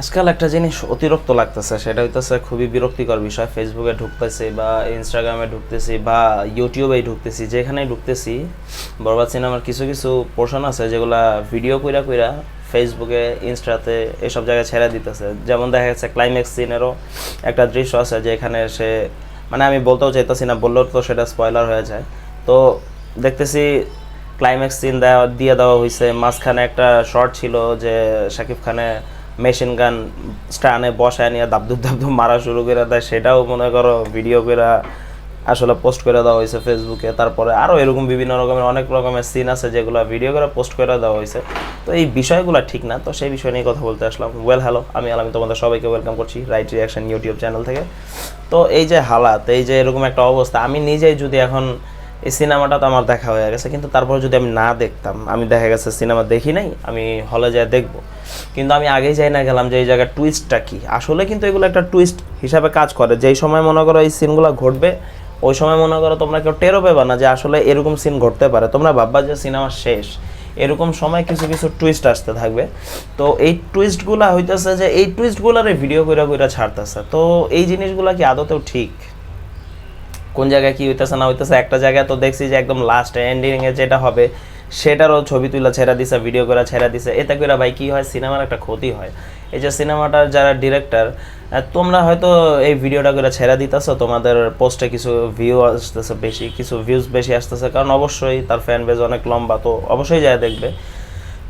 আজকাল একটা জিনিস অতিরিক্ত লাগতেছে, সেটা হইতেছে খুবই বিরক্তিকর বিষয়। ফেসবুকে ঢুকতেছি বা ইনস্টাগ্রামে ঢুকতেছি বা ইউটিউবেই ঢুকতেছি, যেখানেই ঢুকতেছি, বরবাদ সিনেমার কিছু কিছু পোর্শন আছে যেগুলা ভিডিও কইরা কইরা ফেসবুকে ইনস্টাতে এসব জায়গায় ছেড়ে দিতেছে। যেমন দেখা যাচ্ছে ক্লাইম্যাক্স সিনেরও একটা দৃশ্য আছে যেখানে সে মানে আমি বলতেও চাইতেছি না, বললেও তো সেটা স্পয়লার হয়ে যায়। তো দেখতেছি ক্লাইম্যাক্স সিন দেওয়া দিয়ে দেওয়া হয়েছে মাঝখানে একটা শর্ট ছিল যে শাকিব খানে মেশিন গান স্টানে বসায় নিয়ে দাবদুব দাবদুব মারা শুরু করে দেয়। সেটাও মনে করো ভিডিও করে আসলে পোস্ট করে দেওয়া হয়েছে ফেসবুকে তারপরে আরও এরকম বিভিন্ন রকমের অনেক রকমের সিন আছে যেগুলো ভিডিও করে পোস্ট করে দেওয়া হয়েছে তো এই বিষয়গুলো ঠিক না। তো সেই বিষয় নিয়ে কথা বলতে আসলাম। ওয়েল হ্যালো আমি আলামি তোমাদের সবাইকে ওয়েলকাম করছি রাইট রিয়াকশন ইউটিউব চ্যানেল থেকে। তো এই যে হালাত, এই যে এরকম একটা অবস্থা, আমি নিজেই যদি এখন এই সিনেমাটা তো আমার দেখা হয়ে গেছে, কিন্তু তারপর যদি আমি না দেখতাম, আমি দেখা গেছে সিনেমা দেখি নাই, আমি হলে যাই দেখব। কিন্তু আমি আগেই যাই না গেলাম যে এই জায়গায় টুইস্টটা কি। আসলে কিন্তু এগুলো একটা টুইস্ট হিসাবে কাজ করে। যেই সময় মনে করো এই সিনগুলো ঘটবে, ওই সময় মনে করো তোমরা কেউ টেরও পেবা না যে আসলে এরকম সিন ঘটতে পারে। তোমরা ভাববা যে সিনেমা শেষ। এরকম সময় কিছু কিছু টুইস্ট আসতে থাকবে। তো এই টুইস্টগুলো হইতেছে যে এই টুইস্টগুলারে ভিডিও কইরা কইরা ছাড়তেছে। তো এই জিনিসগুলো কি আদতেও ঠিক? কোন জায়গায় কি হইতেছে, না হইতেছে, একটা জায়গায় তো দেখছি যে একদম লাস্ট এন্ডিং এ যেটা হবে, সেটারও ছবি তুলে ছেড়া দিছে ভিডিও করে ছেড়া দিছে। এতে করে ভাই কি হয় সিনেমার একটা ক্ষতি হয়। এই যে সিনেমাটার যারা ডিরেক্টর তোমরা হয়তো এই ভিডিওটা করে ছেড়া দিতেছো, তোমাদের পোস্টে কিছু ভিউ আসতেছে বেশি, কিছু ভিউজ বেশি আসতেছে, কারণ অবশ্যই তার ফ্যান বেজ অনেক লম্বা, তো অবশ্যই যায় দেখবে।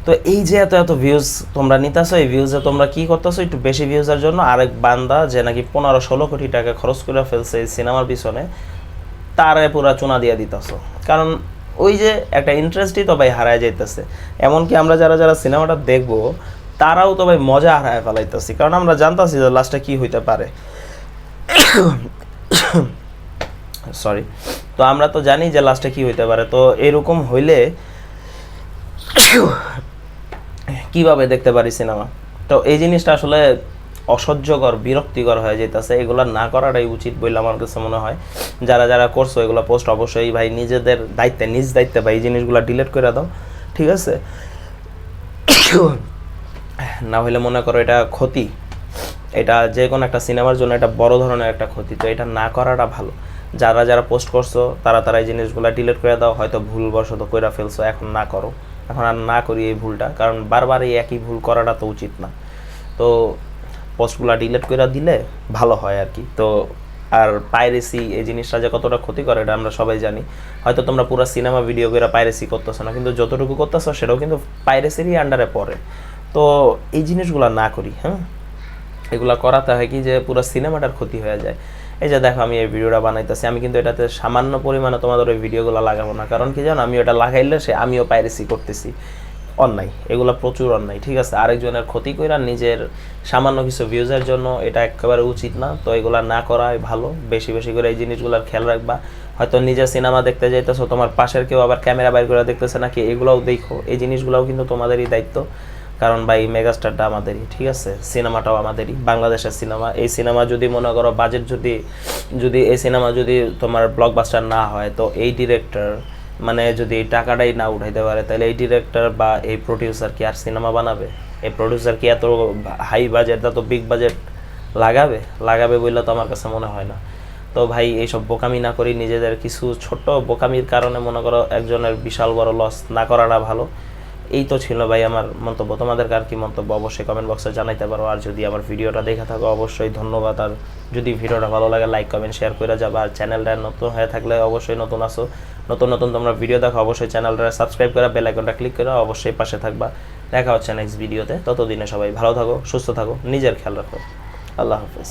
তো এই যে এত এত ভিউজ তোমরা নিতেছো, এই ভিউজে তোমরা কি করতেছো, একটু বেশি ভিউজের জন্য আরেক বান্দা যে নাকি পনেরো ষোলো কোটি টাকা খরচ করে ফেলছে এই সিনেমার পিছনে তারে পুরা চুনা দিয়ে দিতেছো। কারণ ওই যে একটা ইন্টারেস্টই তো ভাই হারায় যাইতেছে। এমনকি আমরা যারা যারা সিনেমাটা দেখব, তারাও তো ভাই মজা হারায় ফেলাইতেছি। কারণ আমরা জানতাছি যে লাস্টে কি হইতে পারে। সরি তো আমরা তো জানি যে লাস্টে কি হইতে পারে। তো এরকম হইলে কীভাবে দেখতে পারি সিনেমা? তো এই জিনিসটা আসলে অসহ্যকর, বিরক্তিকর হয়ে যেতেছে এগুলো না করাটাই উচিত বলে আমার কাছে মনে হয়। যারা যারা করছ এগুলো পোস্ট অবশ্যই ভাই নিজেদের দায়িত্বে, নিজ দায়িত্বে ভাই এই জিনিসগুলো ডিলিট করে দাও। ঠিক আছে? না হলে মনে করো এটা ক্ষতি। এটা যে কোনো একটা সিনেমার জন্য এটা বড় ধরনের একটা ক্ষতি। তো এটা না করাটা ভালো। যারা যারা পোস্ট করছ, তারা তারা এই জিনিসগুলো ডিলিট করে দাও। হয়তো ভুলবশত কইরা ফেলছো, এখন না করো। এখন আর না করি এই ভুলটা। কারণ বারবার এই একই ভুল করাটা তো উচিত না। তো পোস্টগুলো ডিলিট করে দিলে ভালো হয় আর কি। তো আর পাইরেসি এই জিনিসটা যে কতটা ক্ষতি করে এটা আমরা সবাই জানি। হয়তো তোমরা পুরো সিনেমা ভিডিও করে পাইরেসি করতেছো না, কিন্তু যতটুকু করতেছো সেটাও কিন্তু পাইরেসিরই আন্ডারে পড়ে। তো এই জিনিসগুলো না করি হ্যাঁ? এগুলা করাতে হয় কি যে পুরো সিনেমাটার ক্ষতি হয়ে যায়। এই যে দেখো, আমি এই ভিডিওটা বানাইতেছি, আমি কিন্তু এটাতে সামান্য পরিমাণে তোমাদের ওই ভিডিওগুলো লাগাবো না। কারণ কি জানো আমি ওটা লাগাইলে সে, আমিও পাইরেসি করতেছি। অন্যায়, এগুলো প্রচুর অন্যায়, ঠিক আছে? আরেকজনের ক্ষতি কইরা নিজের সামান্য কিছু ভিউজের জন্য এটা একেবারে উচিত না। তো এগুলা না করাই ভালো। বেশি বেশি করে এই জিনিসগুলোর খেয়াল রাখবা। হয়তো নিজের সিনেমা দেখতে যাইতেছো, তোমার পাশের কেউ আবার ক্যামেরা বাইর করে দেখতেছে নাকি? এগুলোও দেখো। এই জিনিসগুলোও কিন্তু তোমাদেরই দায়িত্ব। কারণ ভাই মেগাস্টারটা আমাদেরই, ঠিক আছে? সিনেমাটাও আমাদেরই, বাংলাদেশের সিনেমা এই সিনেমা যদি মনে করো বাজেট যদি যদি এই সিনেমা যদি তোমার ব্লকবাস্টার না হয়, তো এই ডিরেক্টর মানে যদি এই টাকাটাই না উঠাইতে পারে, তাহলে এই ডিরেক্টর বা এই প্রডিউসার কি আর সিনেমা বানাবে? এই প্রডিউসার কি এত হাই বাজেট এত বিগ বাজেট লাগাবে? লাগাবে বললে তো আমার কাছে মনে হয় না। তো ভাই, এইসব বোকামি না করি, নিজেদের কিছু ছোট বোকামির কারণে মনে করো একজনের বিশাল বড় লস না করাটা ভালো। এই তো ছিল ভাই আমার মন্তব্য। তোমাদের কার কি মন্তব্য অবশ্যই কমেন্ট বক্সে জানাইতে পারো। আর যদি আমার ভিডিওটা দেখে থাকো, অবশ্যই ধন্যবাদ। আর যদি ভিডিওটা ভালো লাগে লাইক কমেন্ট শেয়ার করে যাবে। আর চ্যানেলটা নতুন হয়ে থাকলে অবশ্যই নতুন আসো নতুন নতুন তোমরা ভিডিও দেখো, অবশ্যই চ্যানেলটা সাবস্ক্রাইব করে বেল আইকনটা ক্লিক করে অবশ্যই পাশে থাকবা। দেখা হচ্ছে নেক্সট ভিডিওতে ততদিনে সবাই ভালো থাকো, সুস্থ থাকো, নিজের খেয়াল রাখো। আল্লাহ হাফেজ।